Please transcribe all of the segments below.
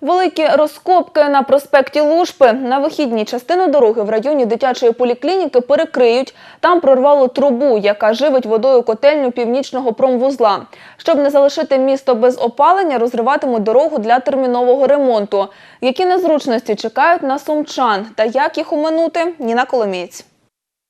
Великі розкопки на проспекті Лушпи. На вихідній частину дороги в районі дитячої поліклініки перекриють. Там прорвало трубу, яка живить водою котельню північного промвузла. Щоб не залишити місто без опалення, розриватимуть дорогу для термінового ремонту. Які незручності чекають на сумчан та як їх уминути – Ніна Коломієць.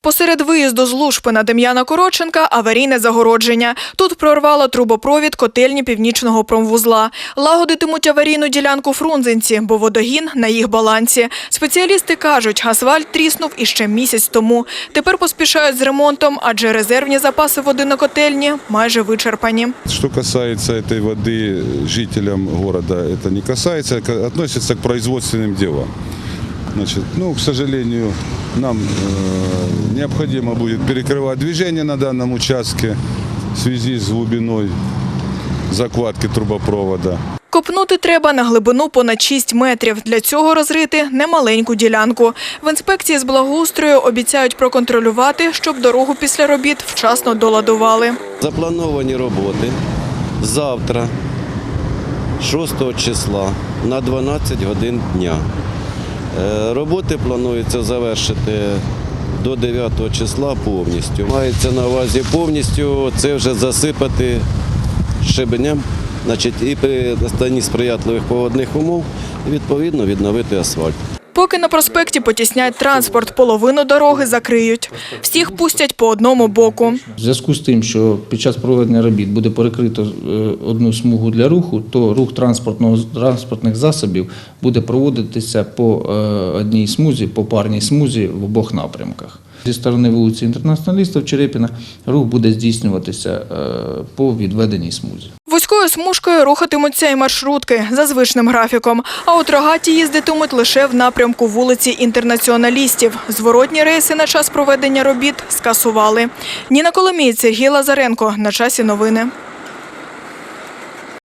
Посеред виїзду з Лушпи на Дем'яна Коротченка аварійне загородження. Тут прорвало трубопровід котельні північного промвузла. Лагодитимуть аварійну ділянку фрунзенці, бо водогін на їх балансі. Спеціалісти кажуть, асфальт тріснув іще місяць тому. Тепер поспішають з ремонтом, адже резервні запаси води на котельні майже вичерпані. Что касается этой воды жителям города, это не касается, это относится к производственным делам. Значит, ну, к сожалению, нам э, необходимо будет перекрывать движение на данном участке в связи с глубиной закладки трубопровода. Копнути треба на глибину понад 6 метрів. Для цього розрити немаленьку ділянку. В інспекції з благоустрою обіцяють проконтролювати, щоб дорогу після робіт вчасно доладували. Заплановані роботи завтра, 6 числа на 12 годин дня. Е, Роботи планується завершити до 9 числа повністю. Мається на увазі повністю це вже засипати щебенем, значить, і при настанні сприятливих погодних умов відповідно відновити асфальт. Поки на проспекті потіснять транспорт, половину дороги закриють. Всіх пустять по одному боку. В зв'язку з тим, що під час проведення робіт буде перекрито е, одну смугу для руху, то рух транспортного транспортних засобів буде проводитися по е, одній смузі, по парній смузі в обох напрямках. Зі сторони вулиці інтернаціоналістів Черепіна рух буде здійснюватися е, по відведеній смузі. Вузькою смужкою рухатимуться і маршрутки за звичним графіком. А от рогаті їздитимуть лише в напрямку вулиці інтернаціоналістів. Зворотні рейси на час проведення робіт скасували. Ніна Коломієць, Сергій Лазаренко. На часі новини.